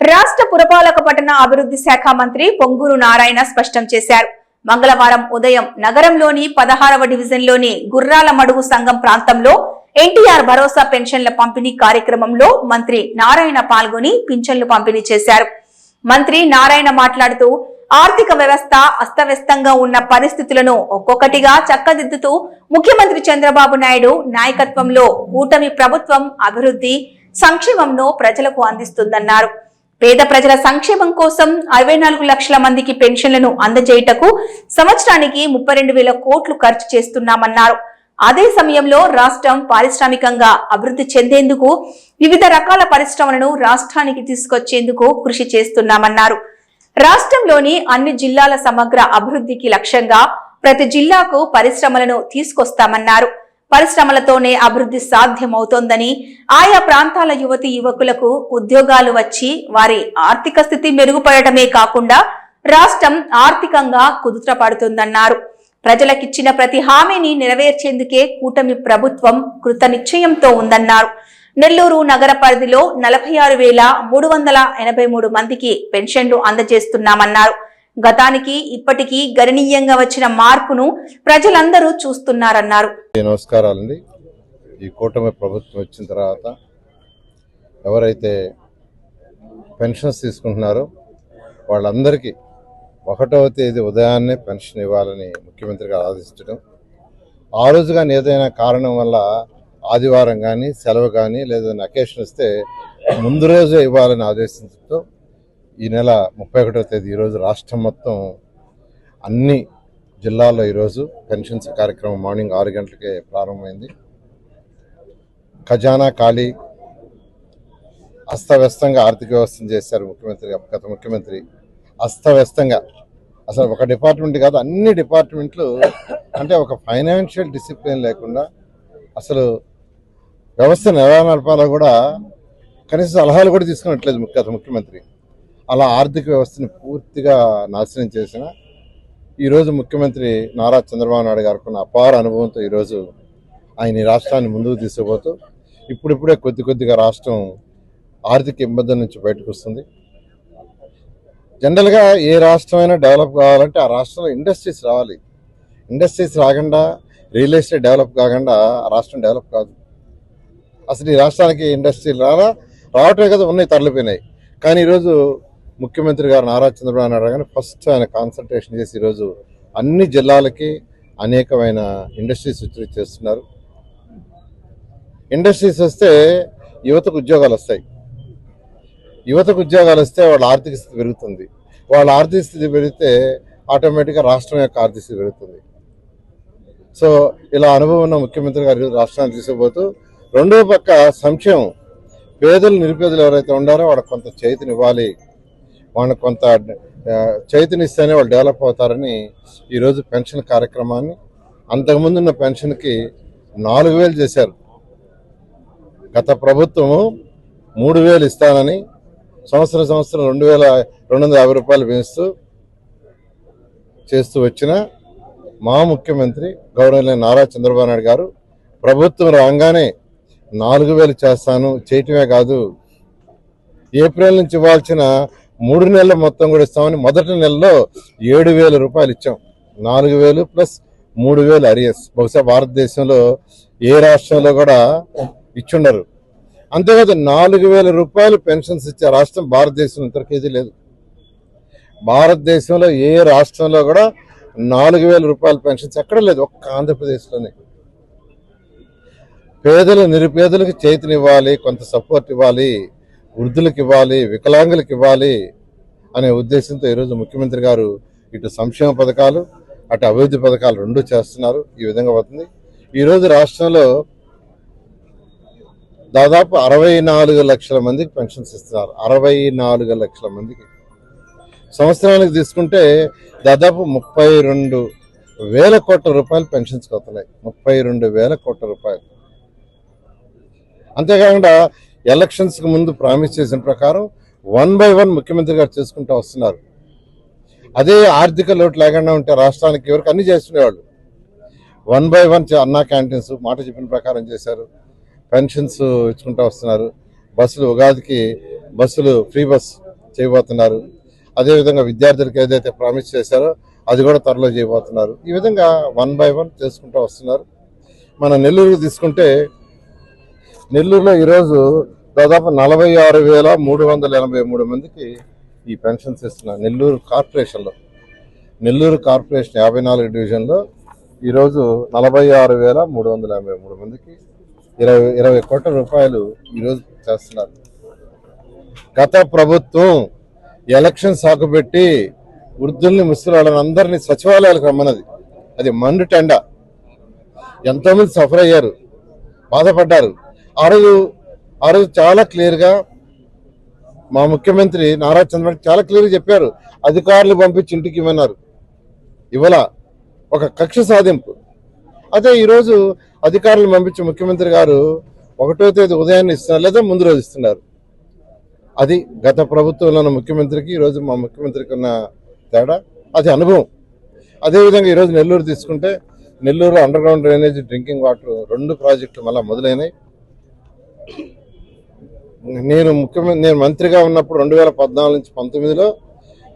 రాష్ట్ర పురపాలక పట్టణ అభివృద్ధి శాఖ మంత్రి పొంగూరు నారాయణ స్పష్టం చేశారు. మంగళవారం ఉదయం నగరంలోని పదహారవ డివిజన్లోని గుర్రాల మడుగు సంఘం ప్రాంతంలో ఎన్టీఆర్ భరోసా పెన్షన్ల పంపిణీ కార్యక్రమంలో మంత్రి నారాయణ పాల్గొని పింఛన్లు పంపిణీ చేశారు. మంత్రి నారాయణ మాట్లాడుతూ ఆర్థిక వ్యవస్థ అస్తవ్యస్తంగా ఉన్న పరిస్థితులను ఒక్కొక్కటిగా చక్కదిద్దుతూ ముఖ్యమంత్రి చంద్రబాబు నాయుడు నాయకత్వంలో కూటమి ప్రభుత్వం అభివృద్ధి సంక్షేమంను ప్రజలకు అందిస్తుందన్నారు. పేద ప్రజల సంక్షేమం కోసం అరవై నాలుగు లక్షల మందికి పెన్షన్లను అందజేయుటకు సంవత్సరానికి ముప్పై రెండు వేల కోట్లు ఖర్చు చేస్తున్నామన్నారు. అదే సమయంలో రాష్ట్రం పారిశ్రామికంగా అభివృద్ధి చెందేందుకు వివిధ రకాల పరిశ్రమలను రాష్ట్రానికి తీసుకొచ్చేందుకు కృషి చేస్తున్నామన్నారు. రాష్ట్రంలోని అన్ని జిల్లాల సమగ్ర అభివృద్ధికి లక్ష్యంగా ప్రతి జిల్లాకు పరిశ్రమలను తీసుకొస్తామన్నారు. పరిశ్రమలతోనే అభివృద్ధి సాధ్యమవుతోందని ఆయా ప్రాంతాల యువతి యువకులకు ఉద్యోగాలు వచ్చి వారి ఆర్థిక స్థితి మెరుగుపడటమే కాకుండా రాష్ట్రం ఆర్థికంగా కుదుటపడుతుందన్నారు ప్రజలకిచ్చిన ప్రతి హామీని నెరవేర్చేందుకే కూటమి ప్రభుత్వం కృత నిశ్చయంతో ఉందన్నారు. నెల్లూరు నగర పరిధిలో నలభై ఆరు వేల మూడు వందల ఎనభై మూడు మందికి పెన్షన్లు అందజేస్తున్నామన్నారు. గతానికి ఇప్పటికీ గణనీయంగా వచ్చిన మార్పును ప్రజలందరూ చూస్తున్నారన్నారు. నమస్కారాలండి. ఈ కూటమి ప్రభుత్వం వచ్చిన తర్వాత ఎవరైతే పెన్షన్స్ తీసుకుంటున్నారో వాళ్ళందరికీ ఒకటవ తేదీ ఉదయాన్నే పెన్షన్ ఇవ్వాలని ముఖ్యమంత్రి గారు ఆదేశించడం ఆ రోజు కానీ ఏదైనా కారణం వల్ల ఆదివారం కానీ సెలవు కానీ లేదా అకేషన్ వస్తే ముందు రోజే ఇవ్వాలని ఆదేశించడంతో ఈ నెల ముప్పై ఒకటో తేదీ ఈరోజు రాష్ట్రం మొత్తం అన్ని జిల్లాల్లో ఈరోజు పెన్షన్స్ కార్యక్రమం మార్నింగ్ ఆరు గంటలకే ప్రారంభమైంది. ఖజానా ఖాళీ అస్తవ్యస్తంగా ఆర్థిక వ్యవస్థను చేశారు ముఖ్యమంత్రి గత ముఖ్యమంత్రి. అస్తవ్యస్తంగా. అసలు ఒక డిపార్ట్మెంట్ కాదు అన్ని డిపార్ట్మెంట్లు అంటే ఒక ఫైనాన్షియల్ డిసిప్లిన్ లేకుండా అసలు వ్యవస్థను ఎలా నడపాలో కూడా కనీసం సలహాలు కూడా తీసుకున్నట్లేదు గత ముఖ్యమంత్రి. అలా ఆర్థిక వ్యవస్థని పూర్తిగా నాశనం చేసిన ఈరోజు ముఖ్యమంత్రి నారా చంద్రబాబు నాయుడు గారికి ఉన్న అపార అనుభవంతో ఈరోజు ఆయన ఈ రాష్ట్రాన్ని ముందుకు తీసుకుపోతూ ఇప్పుడిప్పుడే కొద్ది కొద్దిగా రాష్ట్రం ఆర్థిక ఇబ్బందుల నుంచి బయటకు వస్తుంది. జనరల్గా ఏ రాష్ట్రమైనా డెవలప్ కావాలంటే ఆ రాష్ట్రంలో ఇండస్ట్రీస్ రావాలి. ఇండస్ట్రీస్ రాకుండా రియల్ ఎస్టేట్ డెవలప్ కాకుండా ఆ రాష్ట్రం డెవలప్ కాదు. అసలు ఈ రాష్ట్రానికి ఇండస్ట్రీలు రావా రావటమే కదా ఉన్నాయి తరలిపోయినాయి. కానీ ఈరోజు ముఖ్యమంత్రి గారు నారా చంద్రబాబు నాయుడు గారు ఫస్ట్ ఆయన కాన్సన్ట్రేషన్ చేసి ఈరోజు అన్ని జిల్లాలకి అనేకమైన ఇండస్ట్రీస్ వచ్చి చేస్తున్నారు. ఇండస్ట్రీస్ వస్తే యువతకు ఉద్యోగాలు వస్తాయి. యువతకు ఉద్యోగాలు వస్తే వాళ్ళ ఆర్థిక స్థితి పెరుగుతుంది. వాళ్ళ ఆర్థిక స్థితి పెరిగితే ఆటోమేటిక్గా రాష్ట్రం యొక్క ఆర్థిక స్థితి పెరుగుతుంది. సో ఇలా అనుభవం ఉన్న ముఖ్యమంత్రి గారు రాష్ట్రాన్ని తీసుకుపోతూ రెండో పక్క సంక్షేమం. పేదలు నిరుపేదలు ఎవరైతే ఉండారో వాళ్ళకి కొంత చేతినివ్వాలి. వాళ్ళకి కొంత చైతన్యస్తేనే వాళ్ళు డెవలప్ అవుతారని ఈరోజు పెన్షన్ కార్యక్రమాన్ని అంతకుముందు ఉన్న పెన్షన్కి నాలుగు వేలు చేశారు. గత ప్రభుత్వము మూడు వేలు ఇస్తానని సంవత్సరం సంవత్సరం రెండు వేల రెండు వందల యాభై రూపాయలు పెంచుతూ చేస్తూ వచ్చిన మా ముఖ్యమంత్రి గౌరవనీయ నారా చంద్రబాబు నాయుడు గారు ప్రభుత్వం రాగానే నాలుగు వేలు చేస్తాను చేయటమే కాదు ఏప్రిల్ నుంచి ఇవ్వాల్సిన మూడు నెలల మొత్తం కూడా ఇస్తామని మొదటి నెలలో ఏడు వేల రూపాయలు ఇచ్చాం. నాలుగు వేలు ప్లస్ మూడు వేలు అరియస్. బహుశా భారతదేశంలో ఏ రాష్ట్రంలో కూడా ఇచ్చుండరు. అంతేకాదు నాలుగు వేల రూపాయలు పెన్షన్స్ ఇచ్చే రాష్ట్రం భారతదేశం ఇంతకేజీ లేదు. భారతదేశంలో ఏ రాష్ట్రంలో కూడా నాలుగు వేల రూపాయల పెన్షన్స్ ఎక్కడ లేదు. ఒక్క ఆంధ్రప్రదేశ్లోనే. పేదలు నిరుపేదలకు చేతినివ్వాలి కొంత సపోర్ట్ ఇవ్వాలి. వృద్ధులకు ఇవ్వాలి వికలాంగులకు ఇవ్వాలి అనే ఉద్దేశంతో ఈరోజు ముఖ్యమంత్రి గారు ఇటు సంక్షేమ పథకాలు అటు అభివృద్ధి పథకాలు రెండు చేస్తున్నారు. ఈ విధంగా అవుతుంది. ఈరోజు రాష్ట్రంలో దాదాపు అరవై నాలుగు లక్షల మందికి పెన్షన్స్ ఇస్తున్నారు. అరవై నాలుగు లక్షల మందికి. సంవత్సరానికి తీసుకుంటే దాదాపు ముప్పై రెండు వేల కోట్ల రూపాయలు పెన్షన్స్కి అవుతున్నాయి ముప్పై రెండు వేల కోట్ల రూపాయలు. అంతేకాకుండా ఎలక్షన్స్కి ముందు ప్రామిస్ చేసిన ప్రకారం వన్ బై వన్ ముఖ్యమంత్రి గారు చేసుకుంటూ వస్తున్నారు. అదే ఆర్థిక లోటు లేకుండా ఉంటే రాష్ట్రానికి ఎవరికి అన్ని చేస్తుండేవాళ్ళు. One by one Anna canteens మాట చెప్పిన ప్రకారం చేశారు. పెన్షన్స్ ఇచ్చుకుంటూ వస్తున్నారు. బస్సులు ఉగాదికి బస్సులు ఫ్రీ బస్ చేయబోతున్నారు. అదేవిధంగా విద్యార్థులకు ఏదైతే ప్రామిస్ చేశారో అది కూడా త్వరలో చేయబోతున్నారు. ఈ విధంగా వన్ బై వన్ చేసుకుంటూ వస్తున్నారు. మన నెల్లూరు తీసుకుంటే నెల్లూరులో ఈరోజు దాదాపు నలభై ఆరు వేల మూడు వందల ఎనభై మూడు మందికి ఈ పెన్షన్స్ ఇస్తున్నారు నెల్లూరు కార్పొరేషన్లో. నెల్లూరు కార్పొరేషన్ యాభై నాలుగు డివిజన్లో ఈరోజు నలభై ఆరు వేల మూడు వందల యాభై మూడు మందికి ఇరవై ఇరవై కోట్ల రూపాయలు ఈరోజు చేస్తున్నారు. గత ప్రభుత్వం ఎలక్షన్ సాకుపెట్టి వృద్ధుల్ని ముసలాళ్ళని అందరినీ సచివాలయాలకు రమ్మన్నది. అది మండు టెండ. ఎంతోమంది సఫర్ అయ్యారు బాధపడ్డారు. ఆ రోజు ఆ రోజు చాలా క్లియర్గా మా ముఖ్యమంత్రి నారా చంద్రబాబు చాలా క్లియర్గా చెప్పారు. అధికారులు పంపించి ఇంటికి ఇవ్వన్నారు ఇవాళ ఒక కక్ష సాధింపు. అదే ఈరోజు అధికారులు పంపించి ముఖ్యమంత్రి గారు ఒకటో తేదీ ఉదయాన్నే ఇస్తున్నారు లేదా ముందు రోజు ఇస్తున్నారు. అది గత ప్రభుత్వంలో ఉన్న ముఖ్యమంత్రికి ఈరోజు మా ముఖ్యమంత్రికి ఉన్న తేడా. అది అనుభవం. అదేవిధంగా ఈరోజు నెల్లూరు తీసుకుంటే Nellore underground drainage drinking water రెండు ప్రాజెక్టులు మళ్ళీ మొదలైనాయి. నేను ముఖ్యమంత్రి నేను మంత్రిగా ఉన్నప్పుడు రెండు వేల పద్నాలుగు నుంచి పంతొమ్మిదిలో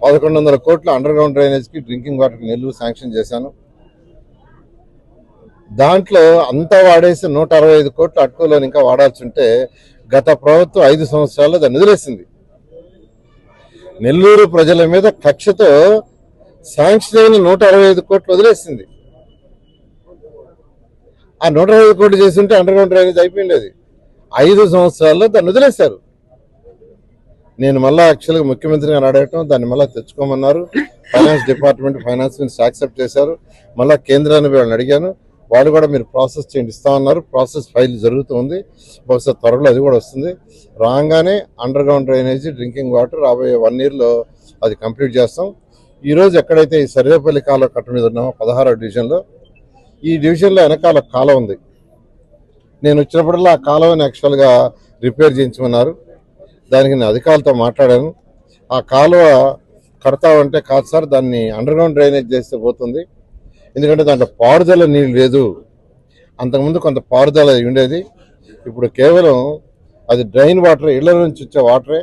పదకొండు వందల కోట్ల అండర్ గ్రౌండ్ డ్రైనేజ్కి డ్రింకింగ్ వాటర్కి నెల్లూరు శాంక్షన్ చేశాను. దాంట్లో అంతా వాడేసి నూట అరవై ఐదు కోట్లు అటుకోలోని ఇంకా వాడాల్సి ఉంటే గత ప్రభుత్వం ఐదు సంవత్సరాల్లో దాన్ని వదిలేసింది. నెల్లూరు ప్రజల మీద కక్షతో శాంక్షన్ అయిన నూట అరవై ఐదు కోట్లు వదిలేసింది. ఆ నూట అరవై కోట్లు చేసి ఉంటే అండర్ గ్రౌండ్ డ్రైనేజ్ అయిపోయింది అది. ఐదు సంవత్సరాల్లో దాన్ని వదిలేశారు. నేను మళ్ళా యాక్చువల్గా ముఖ్యమంత్రి గారు అడగటం దాన్ని మళ్ళీ తెచ్చుకోమన్నారు. Finance department finance minister accept చేశారు. మళ్ళీ కేంద్రాన్ని వాళ్ళని అడిగాను. వాళ్ళు కూడా మీరు ప్రాసెస్ చేయండి ఇస్తా ఉన్నారు ప్రాసెస్ ఫైల్ జరుగుతుంది బహుశా త్వరలో అది కూడా వస్తుంది. రాగానే underground drainage drinking water రాబోయే వన్ ఇయర్లో అది కంప్లీట్ చేస్తాం. ఈరోజు ఎక్కడైతే ఈ సర్వేపల్లి కాలువ కట్ట మీద ఉన్నామో పదహారో డివిజన్లో ఈ డివిజన్లో వెనకాల కాలం ఉంది. నేను వచ్చినప్పుడల్లా ఆ కాలువని యాక్చువల్గా రిపేర్ చేయించమన్నారు. దానికి నేను అధికారులతో మాట్లాడాను. ఆ కాలువ కడతామంటే కాదు సార్ దాన్ని అండర్గ్రౌండ్ డ్రైనేజ్ చేస్తే పోతుంది. ఎందుకంటే దాంట్లో పారుదల నీళ్ళు లేదు. అంతకుముందు కొంత పారుదల ఉండేది. ఇప్పుడు కేవలం అది డ్రైన్ వాటర్ ఇళ్ళ నుంచి వచ్చే వాటరే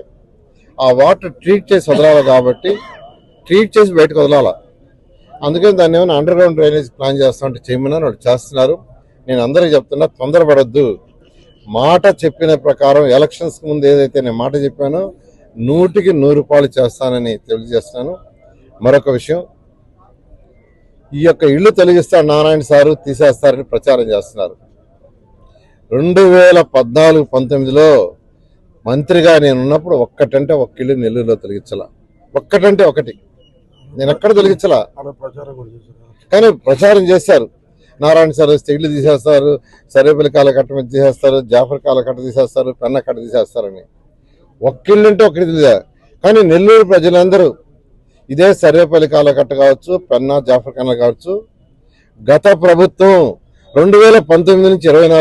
ఆ వాటర్ ట్రీట్ చేసి వదలాలి కాబట్టి ట్రీట్ చేసి బయటకు వదలాల. అందుకని దాన్ని ఏమైనా అండర్ గ్రౌండ్ డ్రైనేజ్ ప్లాన్ చేస్తామంటే చేయమన్నారు వాళ్ళు చేస్తున్నారు. నేను అందరికీ చెప్తున్నా తొందరపడద్దు. మాట చెప్పిన ప్రకారం ఎలక్షన్స్ ముందు ఏదైతే నేను మాట చెప్పానో నూటికి నూరు రూపాయలు చేస్తానని తెలియజేస్తున్నాను. మరొక విషయం ఈ యొక్క ఇల్లు తొలగిస్తాడు నారాయణ సారు తీసేస్తారని ప్రచారం చేస్తున్నారు. రెండు వేల పద్నాలుగు పంతొమ్మిదిలో మంత్రిగా నేను ఉన్నప్పుడు ఒక్కటంటే ఒక్క ఇల్లు నెల్లూరులో తొలగించాల. ఒక్కటంటే ఒకటి. నేను ఎక్కడ తొలగించలా కానీ ప్రచారం చేశారు. నారాయణ సార్ స్టెగ్లు తీసేస్తారు సర్వేపల్లి కాలకట్ట మీద తీసేస్తారు జాఫర్ కాల కట్ట తీసేస్తారు పెన్న కట్ట తీసేస్తారని. ఒక్కిళ్ళు అంటే తెలియదా. కానీ నెల్లూరు ప్రజలందరూ ఇదే సర్వేపల్లి కాలకట్ట కావచ్చు పెన్నా జాఫర్ కన్నా కావచ్చు గత ప్రభుత్వం రెండు వేల పంతొమ్మిది నుంచి ఇరవై నాలుగు